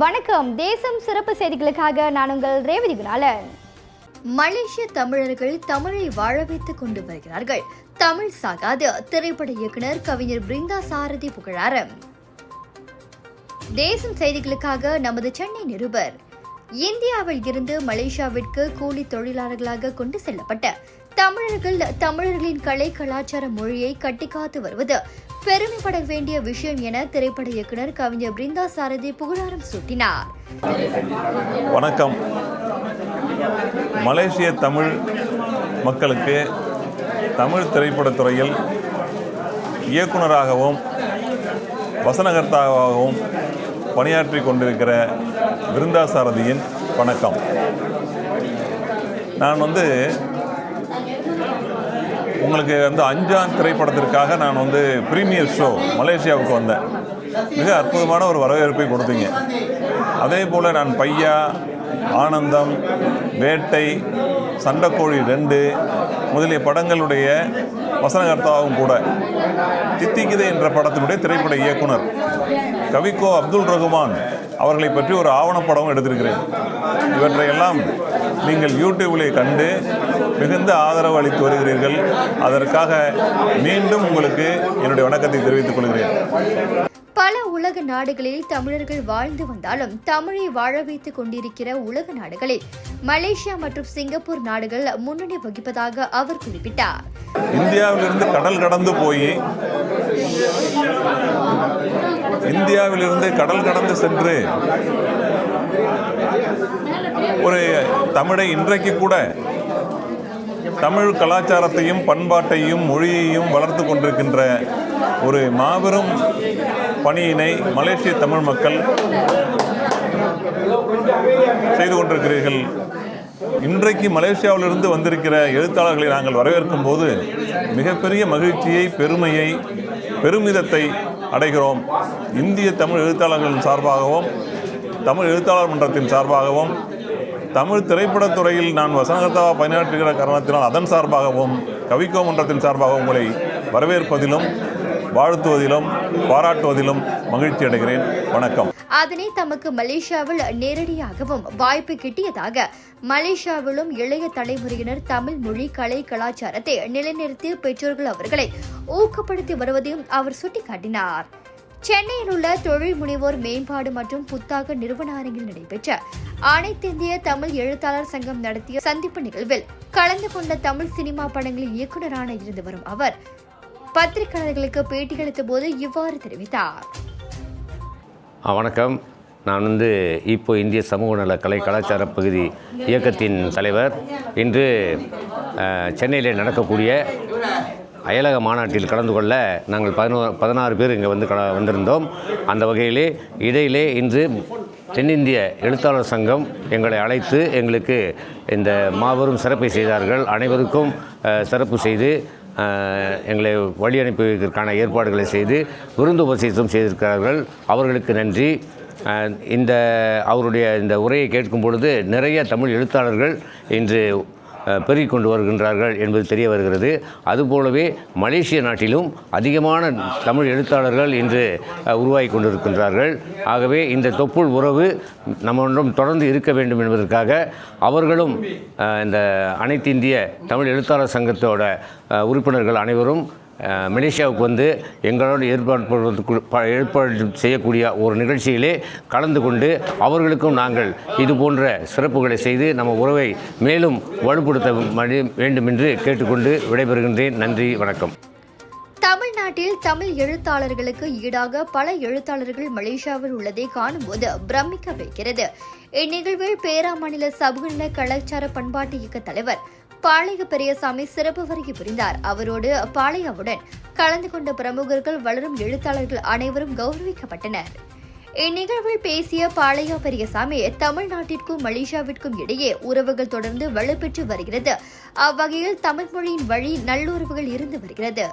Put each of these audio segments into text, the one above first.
வணக்கம். தேசம் சிறப்பு செய்திகளுக்காக நான் உங்கள் ரேவதி குணாலன். மலேசிய தமிழர்கள் தமிழை வாழ வைத்துக் கொண்டு வருகிறார்கள். தமிழ் சாகாது திரைப்பட இயக்குனர் கவிஞர் பிருந்தா சாரதி புகழாரம் தேசம் செய்திகளுக்காக நமது சென்னை நிருபர். இந்தியாவில் இருந்து மலேசியாவிற்கு கூலி தொழிலாளர்களாக கொண்டு செல்லப்பட்ட தமிழர்கள் தமிழர்களின் கலை கலாச்சார மொழியை கட்டிக்காத்து வருவது பெருமைப்பட வேண்டிய விஷயம் என திரைப்பட இயக்குனர் கவிஞர் பிருந்தா சாரதி புகழாரம் சூட்டினார். வணக்கம். மலேசிய தமிழ் மக்களுக்கு தமிழ் திரைப்படத்துறையில் இயக்குனராகவும் வசனகர்த்தாவாகவும் பணியாற்றி கொண்டிருக்கிற பிருந்தா சாரதியின் வணக்கம். நான் வந்து உங்களுக்கு வந்து அஞ்சாம் திரைப்படத்திற்காக நான் வந்து ப்ரீமியர் ஷோ மலேசியாவுக்கு வந்தேன். மிக அற்புதமான ஒரு வரவேற்பை கொடுத்தீங்க. அதே போல் நான் பையா ஆனந்தம் வேட்டை சண்டைக்கோழி ரெண்டு முதலிய படங்களுடைய வசனகர்த்தாவும் கூட தித்திக்குதே என்ற படத்தினுடைய திரைப்பட இயக்குனர் கவிக்கோ அப்துல் ரகுமான் அவர்களை பற்றி ஒரு ஆவணப்படமும் எடுத்திருக்கிறேன். இவற்றையெல்லாம் நீங்கள் யூடியூபிலே கண்டு மிகுந்த ஆதரவு அளித்து வருகிறீர்கள். அதற்காக மீண்டும் உங்களுக்கு என்னுடைய வணக்கத்தை தெரிவித்துக் கொள்கிறேன். பல உலக நாடுகளில் தமிழர்கள் வாழ்ந்து வந்தாலும் தமிழை வாழ வைத்துக் கொண்டிருக்கிற உலக நாடுகளில் மலேசியா மற்றும் சிங்கப்பூர் நாடுகள் முன்னணி வகிப்பதாக அவர் குறிப்பிட்டார். இந்தியாவிலிருந்து கடல் கடந்து போய் இந்தியாவிலிருந்து கடல் கடந்து சென்று ஒரு தமிழை இன்றைக்கு கூட தமிழ் கலாச்சாரத்தையும் பண்பாட்டையும் மொழியையும் வளர்த்து கொண்டிருக்கின்ற ஒரு மாபெரும் பணியினை மலேசிய தமிழ் மக்கள் செய்து கொண்டிருக்கிறீர்கள். இன்றைக்கு மலேசியாவிலிருந்து வந்திருக்கிற எழுத்தாளர்களை நாங்கள் வரவேற்கும் போது மிகப்பெரிய மகிழ்ச்சியை பெருமையை பெருமிதத்தை அடைகிறோம். இந்திய தமிழ் எழுத்தாளர்களின் சார்பாகவும் தமிழ் எழுத்தாளர் மன்றத்தின் சார்பாகவும் தமிழ் திரைப்படத் துறையில் நான் வசனகர்த்தாவாக பணியாற்றுகிற காரணத்தினால் அதன் சார்பாகவும் கவிக்கோ மன்றத்தின் சார்பாகவும் உங்களை வரவேற்பதிலும் வாழ்த்துவதிலும் பாராட்டுவதிலும் மகிழ்ச்சி அடைகிறேன். வணக்கம். அதனை தமக்கு மலேசியாவில் நேரடியாகவும் வாய்ப்பு கிட்டியதாக மலேசியாவிலும் இளைய தலைமுறையினர் தமிழ் மொழி கலை கலாச்சாரத்தை நிலைநிறுத்தி பெற்றோர்கள் அவர்களை ஊக்கப்படுத்தி வருவதையும் அவர் சுட்டிக்காட்டினார். சென்னையில் உள்ள தொழில் முனைவோர் மேம்பாடு மற்றும் புத்தாக்க நிறுவன அரங்கில் நடைபெற்ற அனைத்திந்திய தமிழ் எழுத்தாளர் சங்கம் நடத்திய சந்திப்பு நிகழ்வில் கலந்து கொண்ட தமிழ் சினிமா படங்களில் இயக்குநரான இருந்து வரும் அவர். பத்திரிகையாளர்களுக்கு பேட்டியளித்த போது இவ்வாறு தெரிவித்தார். வணக்கம். நான் வந்து இப்போ இந்திய சமூக நல கலை கலாச்சார பகுதி இயக்கத்தின் தலைவர். இன்று சென்னையில் நடக்கக்கூடிய அயலக மாநாட்டில் கலந்து கொள்ள நாங்கள் பதினோ பதினாறு பேர் இங்கே வந்து கல வந்திருந்தோம். அந்த வகையிலே இடையிலே இன்று தென்னிந்திய எழுத்தாளர் சங்கம் எங்களை அழைத்து எங்களுக்கு இந்த மாபெரும் சிறப்பை செய்தார்கள். அனைவருக்கும் சிறப்பு செய்து எங்களை வழி அனுப்புவதற்கான ஏற்பாடுகளை செய்து விருந்து உபசேசம் செய்திருக்கிறார்கள். அவர்களுக்கு நன்றி. இந்த அவருடைய இந்த உரையை கேட்கும் பொழுது நிறைய தமிழ் எழுத்தாளர்கள் இன்று பெருகிக் கொண்டு வருகின்றார்கள் என்பது தெரிய வருகிறது. அதுபோலவே மலேசிய நாட்டிலும் அதிகமான தமிழ் எழுத்தாளர்கள் இன்று உருவாகி கொண்டிருக்கின்றார்கள். ஆகவே இந்த தொப்புள் உறவு நம்மளும் தொடர்ந்து இருக்க வேண்டும் என்பதற்காக அவர்களும் இந்த அனைத்து இந்திய தமிழ் எழுத்தாளர் சங்கத்தோட உறுப்பினர்கள் அனைவரும் மலேசியாவுக்கு வந்து எங்களோடு ஏற்பாடு ஏற்பாடு செய்யக்கூடிய ஒரு நிகழ்ச்சியிலே கலந்து கொண்டு அவர்களுக்கும் நாங்கள் இது போன்ற சிறப்புகளை செய்து நம்ம உறவை மேலும் வலுப்படுத்த வேண்டும் என்று கேட்டுக்கொண்டு விடைபெறுகின்றேன். நன்றி வணக்கம். தமிழ்நாட்டில் தமிழ் எழுத்தாளர்களுக்கு ஈடாக பல எழுத்தாளர்கள் மலேசியாவில் உள்ளதை காணும்போது பிரமிக்க வைக்கிறது இந்நிகழ்வில் பேராமாநில சமூக கலாச்சார பண்பாட்டு இயக்க தலைவர் பாளைய பெரியசாமி சிறப்பு வருகை புரிந்தார். அவரோடு பாளையாவுடன் கலந்து கொண்ட பிரமுகர்கள் வளரும் எழுத்தாளர்கள் அனைவரும் கௌரவிக்கப்பட்டனர். இந்நிகழ்வில் பேசிய பாளையா பெரியசாமி தமிழ்நாட்டிற்கும் மலேசியாவிற்கும் இடையே உறவுகள் தொடர்ந்து வலுப்பெற்று வருகிறது. அவ்வகையில் தமிழ் மொழியின் வழி நல்லுறவுகள் இருந்து வருகிறது.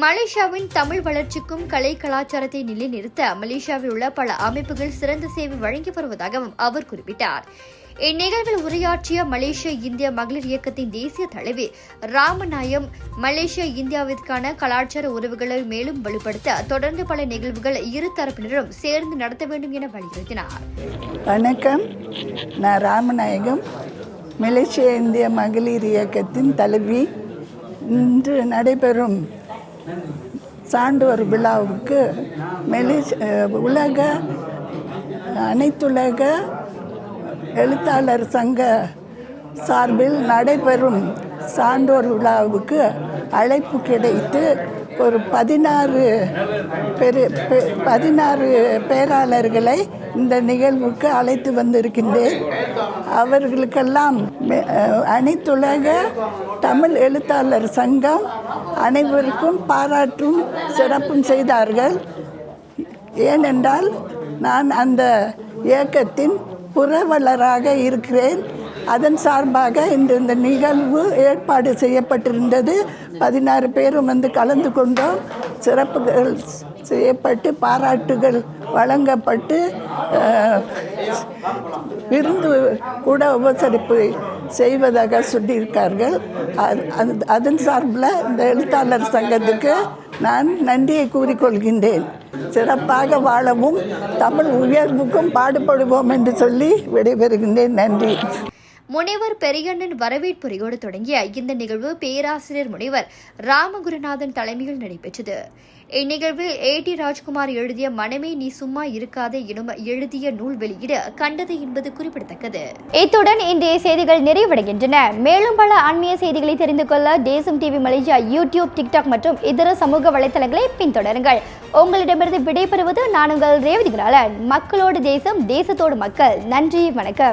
மலேசியாவின் தமிழ் வளர்ச்சிக்கும் கலை கலாச்சாரத்தை நிலைநிறுத்த மலேசியாவில் உள்ள பல அமைப்புகள் சிறந்த சேவை வழங்கி வருவதாகவும் அவர் குறிப்பிட்டார். இந்நிகழ்வில் உரையாற்றிய மலேசிய இந்திய மகளிர் இயக்கத்தின் தேசிய தலைவி ராமநாயம் மலேசியா இந்தியாவிற்கான கலாச்சார உறவுகளை மேலும் வலுப்படுத்த தொடர்ந்து பல நிகழ்வுகள் இரு தரப்பினரும் சேர்ந்து நடத்த வேண்டும் என வலியுறுத்தினார். வணக்கம். நான் ராமநாயகம். மலேசிய இந்திய மகளிர் இயக்கத்தின் தலைவி. இன்று நடைபெறும் சான்றோர் விழாவுக்கு மெலிஸ் உலக அனைத்துலக எழுத்தாளர் சங்க சார்பில் நடைபெறும் சான்றோர் விழாவுக்கு அழைப்பு கிடைத்து ஒரு பதினாறு பெரு பெ- பதினாறு பேராளர்களை இந்த நிகழ்வுக்கு அழைத்து வந்திருக்கின்றேன். அவர்களுக்கெல்லாம் அனைத்துலக தமிழ் எழுத்தாளர் சங்கம் அனைவருக்கும் பாராட்டும் சிறப்பும் செய்தார்கள். ஏனென்றால் நான் அந்த இயக்கத்தின் புரவலராக இருக்கிறேன். அதன் சார்பாக இன்று இந்த நிகழ்வு ஏற்பாடு செய்யப்பட்டிருந்தது. பதினாறு பேரும் வந்து கலந்து கொண்டோம். சிறப்புகள் செய்யப்பட்டு பாராட்டுகள் வழங்கப்பட்டு விருந்து கூட உபசரிப்பு செய்வதாக சொல்லியிருக்கார்கள். அது- அதன் சார்பில் இந்த எழுத்தாளர் சங்கத்துக்கு நான் நன்றியை கூறிக்கொள்கின்றேன். சிறப்பாக வாழவும் தமிழ் உயர்வுக்கும் பாடுபடுவோம் என்று சொல்லி விடைபெறுகின்றேன். நன்றி. முனைவர் பெரியண்ணன் வரவேற்புரையோடு தொடங்கிய இந்த நிகழ்வு பேராசிரியர் முனைவர் ராமகுருநாதன் தலைமையில் நடைபெற்றது. இந்நிகழ்வில் ஏ டி ராஜ்குமார் எழுதிய மனமே நீ சும்மா இருக்காதே எனும் எழுதிய நூல் வெளியீடு கண்டது என்பது குறிப்பிடத்தக்கது. இத்துடன் இன்றைய செய்திகள் நிறைவடைகின்றன. மேலும் பல ஆன்மீக செய்திகளை தெரிந்து கொள்ள தேசம் டிவி மலேசியா யூடியூப் டிக்டாக் மற்றும் இதர சமூக வலைத்தளங்களை பின்தொடருங்கள். உங்களிடமிருந்து விடைபெறுவது நான் உங்கள் ரேவதி மக்களோடு தேசம் தேசத்தோடு மக்கள். நன்றி வணக்கம்.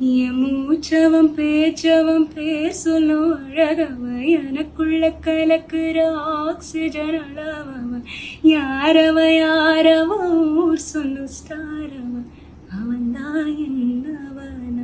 என் மூச்சவன் பேச்சவன் பேர் சொல்லும் அழகவன் எனக்குள்ள கலக்குற ஆக்சிஜன் அளவவ. யாரவ யாரவன் ஊர் சொல்லும் ஸ்டாரவன் அவன் தான் என்னவன.